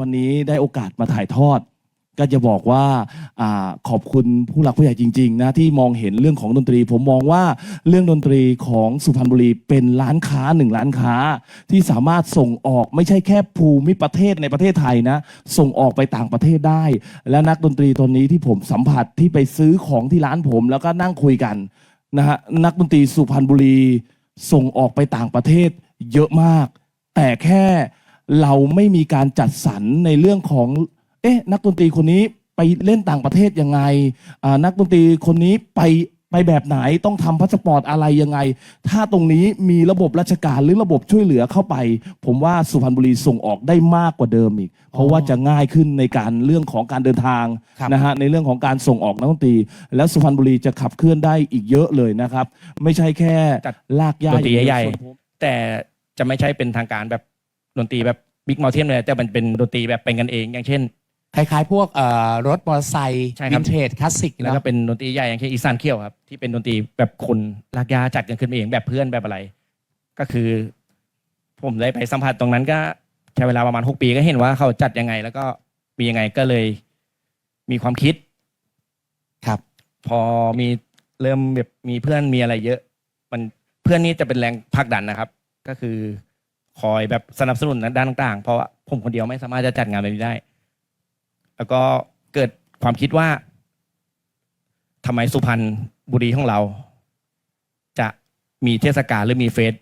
วันนี้ได้โอกาสมาถ่ายทอด ก็จะบอกว่าอาขอบคุณผู้หลักผู้ใหญ่จริงๆนะที่มองเห็นเรื่องของดนตรี ผมมองว่าเรื่องดนตรีของสุพรรณบุรีเป็นร้านค้าหนึ่งร้านค้า ที่สามารถส่งออกไม่ใช่แค่ภูมิประเทศในประเทศไทยนะ ส่งออกไปต่างประเทศได้ และนักดนตรีตอนนี้ที่ผมสัมผัสที่ไปซื้อของที่ร้านผม แล้วก็นั่งคุยกันนะฮะนักดนตรีสุพรรณบุรีส่งออกไปต่างประเทศเยอะมาก แต่แค่ เราไม่มีการจัดสรรในเรื่องของ เอ๊ะ นักดนตรีคนนี้ไปเล่นต่างประเทศยังไงอ่านักดนตรีคนนี้ไปไปแบบไหนต้องทำพาสปอร์ตอะไรยังไง ถ้าตรงนี้มีระบบราชการหรือระบบช่วยเหลือเข้าไป ผมว่าสุพรรณบุรีส่งออกได้มากกว่าเดิมอีก เพราะว่าจะง่ายขึ้นในการเรื่องของการเดินทางครับนะฮะในเรื่องของการส่งออกนักดนตรี แล้วสุพรรณบุรีจะขับเคลื่อนได้อีกเยอะเลยนะครับ ไม่ใช่แค่จัดลากย่าดนตรีใหญ่ส่วนผมๆแต่จะไม่ใช่เป็นทางการแบบ ดนตรีแบบบิ๊กม u ลเทนเลยแต่มันเป็นดนตรีแบบเป็นกันเอง อย่างเช่น คล้ายๆ พวกเอ่อรถมอเตอร์ไซค์ใช่ครับวินเทจคลาสสิกแล้วนะก็เป็นดนตรีใหญ่อย่างเช่นอีสานเคียวครับที่เป็นดนตรีแบบคนลากยาจัดกันขึ้นมาเองแบบเพื่อนแบบอะไร ก็คือ ผมได้ไปสัมผัสตรงนั้นก็ใช้เวลาประมาณหกปีก็เห็นว่าเขาจัดยังไง แล้วก็มียังไงก็เลย มีความคิด ครับ พอมีเริ่มแบบมีเพื่อนมีอะไรเยอะ มันเพื่อนนี่จะเป็นแรงผลักดันนะครับ ก็คือ คอยแบบสนับสนุนด้านต่างๆ เพราะว่าผมคนเดียวไม่สามารถจะจัดงานแบบนี้ได้ แล้วก็เกิดความคิดว่าทำไมสุพรรณบุรีของเรา จะมีเทศกาลหรือมีเฟส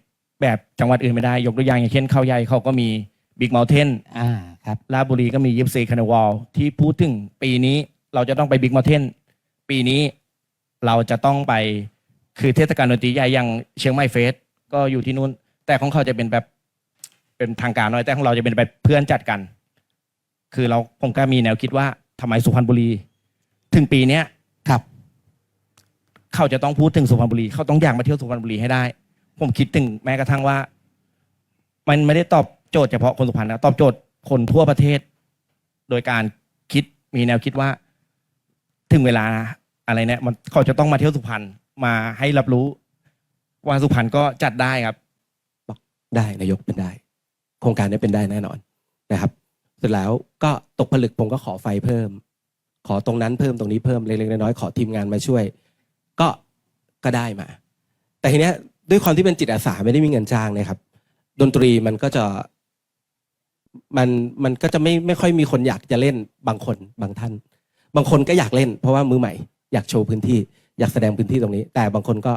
แบบจังหวัดอื่นไม่ได้ ยกตัวอย่างอย่างเช่นเข้าใหญ่เขาก็มีบิ๊กเมลเทนอ่าครับ ลาชบุรีก็มียิปซีคาร์นวลที่พูดถึงปีนี้เราจะต้องไปบิ๊กม u เทนปีนี้เราจะต้องไปคือเทศกาลดนตรีใหญ่อย่างเชียงใหม่เฟสก็อยู่ที่นู่น แต่ของเขาจะเป็นแบบ เป็นทางการหน่อยแต่ของเราจะเป็นแบบเพื่อนจัดกัน คือเราผมก็มีแนวคิดว่าทำไมสุพรรณบุรี ถึงปีเนี้ยครับ เขาจะต้องพูดถึงสุพรรณบุรี เขาต้องอยากมาเที่ยวสุพรรณบุรีให้ได้ ผมคิดถึงแม้กระทั่งว่า มันไม่ได้ตอบโจทย์เฉพาะคนสุพรรณนะตอบโจทย์คนทั่วประเทศ โดยการคิดมีแนวคิดว่า ถึงเวลาอะไรเนี่ยมันเขาจะต้องมาเที่ยวสุพรรณมาให้รับรู้ ว่าสุพรรณก็จัดได้ครับ ได้นายกเป็นได้ โครงการนี้เป็นได้แน่นอนนะครับเสร็จแล้วก็ตกผลึกผมก็ขอไฟเพิ่ม ขอตรงนั้นเพิ่มตรงนี้เพิ่มเล็กๆน้อยๆขอทีมงานมาช่วย ก็ก็ได้มา แต่ทีเนี้ยด้วยความที่เป็นจิตอาสาไม่ได้มีเงินจ้างนะครับ ดนตรีมันก็จะมันมันก็จะไม่ไม่ค่อยมีคนอยากจะเล่นบางคนบางท่าน บางคนก็อยากเล่น เพราะว่ามือใหม่ อยากโชว์พื้นที่ อยากแสดงพื้นที่ตรงนี้ แต่บางคนก็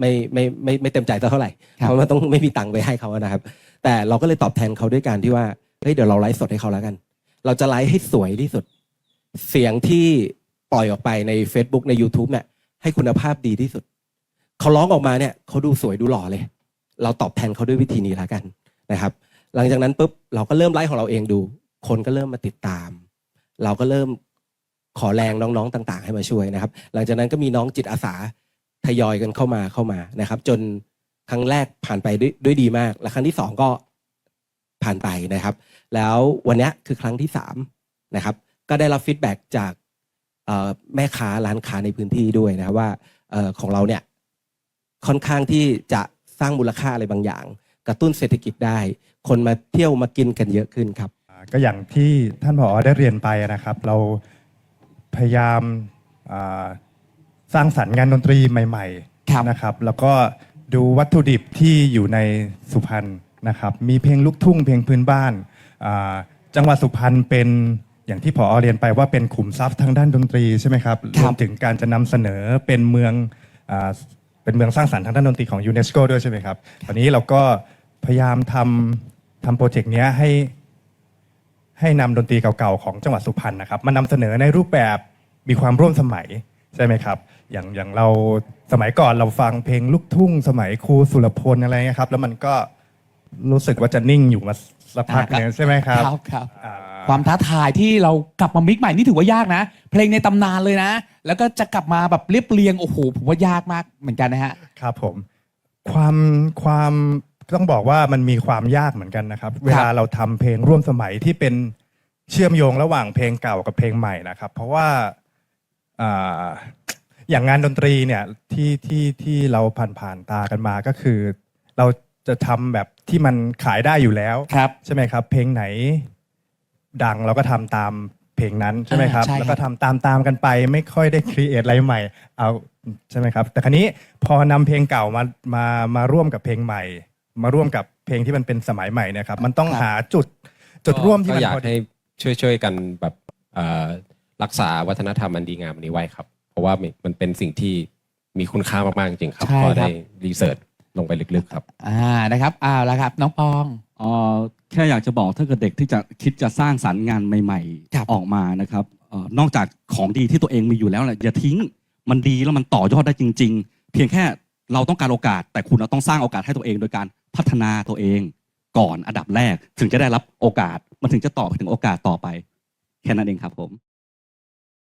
ไม่ไม่ไม่ไม่เต็มใจเท่าไหร่ครับเพราะว่าต้องไม่มีตังค์ไปให้เขานะครับ แต่เราก็เลยตอบแทนเขาด้วยการที่ว่าเฮ้ยเดี๋ยวเราไลฟ์สดให้เขาแล้วกัน เราจะไลฟ์ให้สวยที่สุด เสียงที่ปล่อยออกไปใน Facebook ใน YouTube เนี่ยให้คุณภาพดีที่สุด เขาร้องออกมาเนี่ยเขาดูสวยดูหล่อเลย เราตอบแทนเขาด้วยวิธีนี้แล้วกันนะครับ หลังจากนั้นปุ๊บเราก็เริ่มไลฟ์ของเราเองดู คนก็เริ่มมาติดตาม เราก็เริ่มขอแรงน้องๆต่าง ๆ ให้มาช่วยนะครับ หลังจากนั้นก็มีน้องจิตอาสา ทยอยกันเข้ามาเข้ามานะครับ จนครั้งแรกผ่านไปด้วยด้วยดีมาก และครั้งที่สองก็ผ่านไปนะครับ แล้ววันนี้คือครั้งที่สามนะครับ ก็ได้รับฟีดแบ็กจากแม่ค้าร้านค้าในพื้นที่ด้วยนะครับว่าออของเราเนี่ยค่อนข้างที่จะสร้างมูลค่าอะไรบางอย่าง กระตุ้นเศรษฐกิจได้ คนมาเที่ยวมากินกันเยอะขึ้นครับ ก็อย่างที่ท่านผอได้เรียนไปนะครับ เราพยายาม สร้างสรรค์งานดนตรีใหม่ครับๆนะครับแล้วก็ดูวัตถุดิบที่อยู่ในสุพรรณนะครับมีเพลงลูกทุ่งเพลงพื้นบ้านอ่าจังหวัดสุพรรณเป็นอย่างที่ผอเรียนไปว่าเป็นขุมทรัพย์ทางด้านดนตรีใช่ไหมครับครรับวมถึงการจะนำเสนอเป็นเมืองอ่าเป็นเมืองสร้างสรรค์ทางด้านดนตรีของยูเนสโกด้วยใช่ไหมครับตอนนี้เราก็พยายามทำทำโปรเจกต์เนี้ยให้ ให้นำดนตรีเก่าๆ ของจังหวัดสุพรรณนะครับมานำเสนอในรูปแบบมีความร่วมสมัย ใช่ไหมครับ อย่างอย่างเราสมัยก่อนเราฟังเพลงลูกทุ่ง สมัยครูสุรพลอะไรเงี้ยครับ แล้วมันก็รู้สึกว่าจะนิ่งอยู่มาสักพักหนึงใช่ไหมครับครับครับ อ่า ความท้าทายที่เรากลับมามิกใหม่นี่ถือว่ายากนะ เพลงในตำนานเลยนะ แล้วก็จะกลับมาแบบเรียบเรียงโอ้โหผมว่ายากมากเหมือนกันนะฮะ ครับผมความความต้องบอกว่ามันมีความยากเหมือนกันนะครับ เวลาเราทำเพลงร่วมสมัยที่เป็นเชื่อมโยงระหว่างเพลงเก่ากับเพลงใหม่นะครับ เพราะว่า อ่าอย่างงานดนตรีเนี่ยที่ที่ที่เราผ่านผ่านๆตากันมาก็คือ เราจะทำแบบที่มันขายได้อยู่แล้ว ครับ ใช่ไหมครับ เพลงไหน ดังเราก็ทำตามเพลงนั้นใช่ไหมครับ อ่าใช่ครับ แล้วก็ทำตามตามๆกันไป ไม่ค่อยได้ครีเอทอะไรใหม่ เอาใช่ไหมครับ แต่ครั้นี้พอนำเพลงเก่ามามามาร่วมกับเพลงใหม่ มาร่วมกับเพลงที่มันเป็นสมัยใหม่เนะครับ มันต้องหาจุดจุดร่วมที่ก็มันอยากพอดี ให้ช่วยช่วยกันแบบเอ่อ รักษาวัฒนธรรมอันดีงามอันนี้ไว้ครับ เพราะว่ามันมันเป็นสิ่งที่มีคุณค่ามากๆจริงๆครับใช่พอครัได้บรีเสิร์ชลงไปลึกๆครับ อ่านะครับอ่าแล้วครับ น้องปอง เอ่อแค่อยากจะบอกถ้าเกิดเด็กที่จะคิดจะสร้างสรรค์งานใหม่ครับๆออกมานะครับเอ่อนอกจากของดีที่ตัวเองมีอยู่แล้วแหละอย่าทิ้งมันดีแล้วมันต่อยอดได้จริง ๆ เพียงแค่เราต้องการโอกาส แต่คุณเราต้องสร้างโอกาสให้ตัวเอง โดยการพัฒนาตัวเอง ก่อนอันดับแรกถึงจะได้รับโอกาส มันถึงจะต่อไปถึงโอกาสต่อไป แค่นั้นเองครับผม